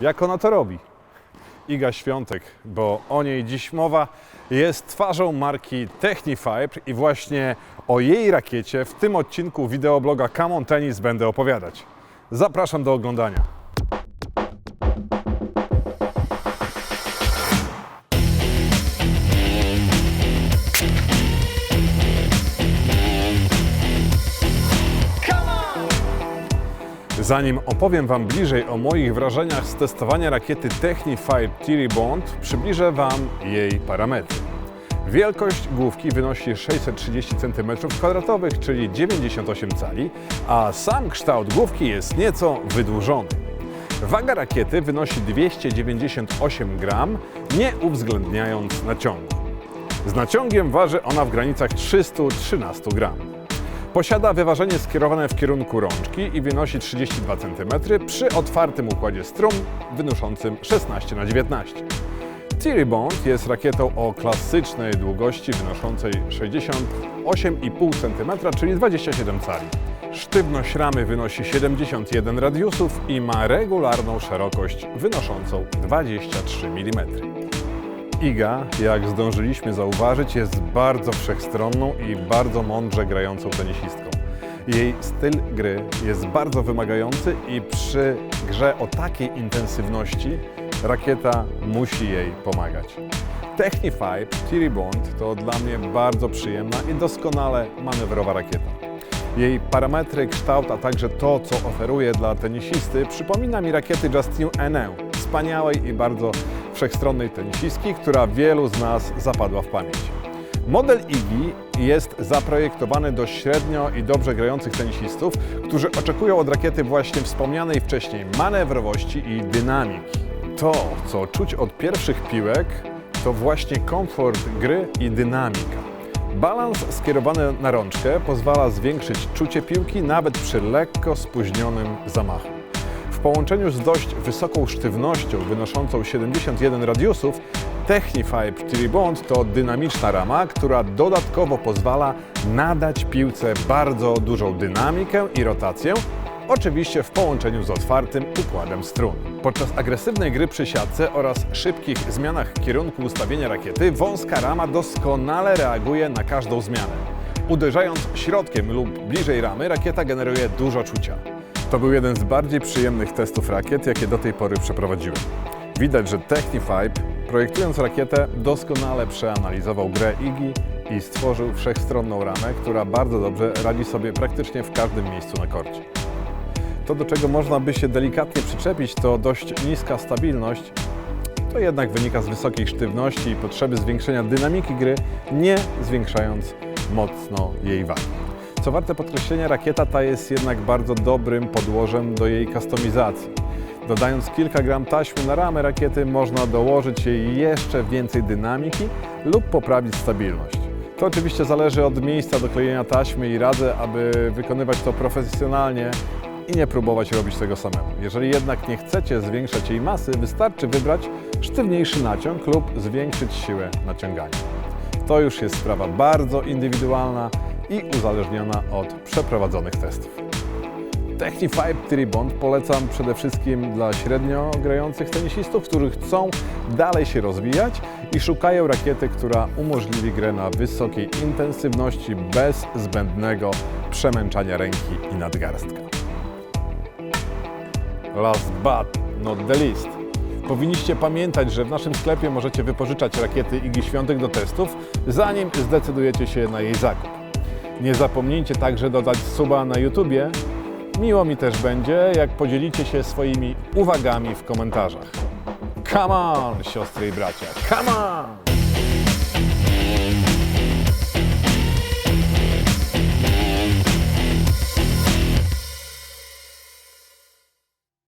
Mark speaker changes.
Speaker 1: Jak ona to robi? Iga Świątek, bo o niej dziś mowa, jest twarzą marki Technifibre i właśnie o jej rakiecie w tym odcinku wideobloga Come on Tennis będę opowiadać. Zapraszam do oglądania. Zanim opowiem Wam bliżej o moich wrażeniach z testowania rakiety Technifibre Thierry Bond, przybliżę Wam jej parametry. Wielkość główki wynosi 630 cm2, czyli 98 cali, a sam kształt główki jest nieco wydłużony. Waga rakiety wynosi 298 gram, nie uwzględniając naciągu. Z naciągiem waży ona w granicach 313 gram. Posiada wyważenie skierowane w kierunku rączki i wynosi 32 cm przy otwartym układzie strum wynoszącym 16 na 19 Thierry Bond jest rakietą o klasycznej długości wynoszącej 68,5 cm, czyli 27 cali. Sztywność ramy wynosi 71 radiusów i ma regularną szerokość wynoszącą 23 mm. Iga, jak zdążyliśmy zauważyć, jest bardzo wszechstronną i bardzo mądrze grającą tenisistką. Jej styl gry jest bardzo wymagający i przy grze o takiej intensywności rakieta musi jej pomagać. Technifibre Thierry Bond to dla mnie bardzo przyjemna i doskonale manewrowa rakieta. Jej parametry, kształt, a także to, co oferuje dla tenisisty, przypomina mi rakiety Justine Henin, wspaniałej i bardzo wszechstronnej tenisistki, która wielu z nas zapadła w pamięć. Model IGI jest zaprojektowany do średnio i dobrze grających tenisistów, którzy oczekują od rakiety właśnie wspomnianej wcześniej manewrowości i dynamiki. To, co czuć od pierwszych piłek, to właśnie komfort gry i dynamika. Balans skierowany na rączkę pozwala zwiększyć czucie piłki nawet przy lekko spóźnionym zamachu. W połączeniu z dość wysoką sztywnością wynoszącą 71 radiusów, Technifibre Thierry Bond to dynamiczna rama, która dodatkowo pozwala nadać piłce bardzo dużą dynamikę i rotację, oczywiście w połączeniu z otwartym układem strun. Podczas agresywnej gry przy siatce oraz szybkich zmianach kierunku ustawienia rakiety, wąska rama doskonale reaguje na każdą zmianę. Uderzając środkiem lub bliżej ramy, rakieta generuje dużo czucia. To był jeden z bardziej przyjemnych testów rakiet, jakie do tej pory przeprowadziłem. Widać, że Technifibre, projektując rakietę, doskonale przeanalizował grę IGI i stworzył wszechstronną ramę, która bardzo dobrze radzi sobie praktycznie w każdym miejscu na korcie. To, do czego można by się delikatnie przyczepić, to dość niska stabilność. To jednak wynika z wysokiej sztywności i potrzeby zwiększenia dynamiki gry, nie zwiększając mocno jej wagi. Co warte podkreślenia, rakieta ta jest jednak bardzo dobrym podłożem do jej kustomizacji. Dodając kilka gram taśmy na ramę rakiety, można dołożyć jej jeszcze więcej dynamiki lub poprawić stabilność. To oczywiście zależy od miejsca do klejenia taśmy i radzę, aby wykonywać to profesjonalnie i nie próbować robić tego samemu. Jeżeli jednak nie chcecie zwiększać jej masy, wystarczy wybrać sztywniejszy naciąg lub zwiększyć siłę naciągania. To już jest sprawa bardzo indywidualna i uzależniona od przeprowadzonych testów. Technifibre Thierry Bond polecam przede wszystkim dla średnio grających tenisistów, którzy chcą dalej się rozwijać i szukają rakiety, która umożliwi grę na wysokiej intensywności bez zbędnego przemęczania ręki i nadgarstka. Last but not the least. Powinniście pamiętać, że w naszym sklepie możecie wypożyczać rakiety Igi Świątek do testów, zanim zdecydujecie się na jej zakup. Nie zapomnijcie także dodać suba na YouTubie. Miło mi też będzie, jak podzielicie się swoimi uwagami w komentarzach. Come on, siostry i bracia, come on!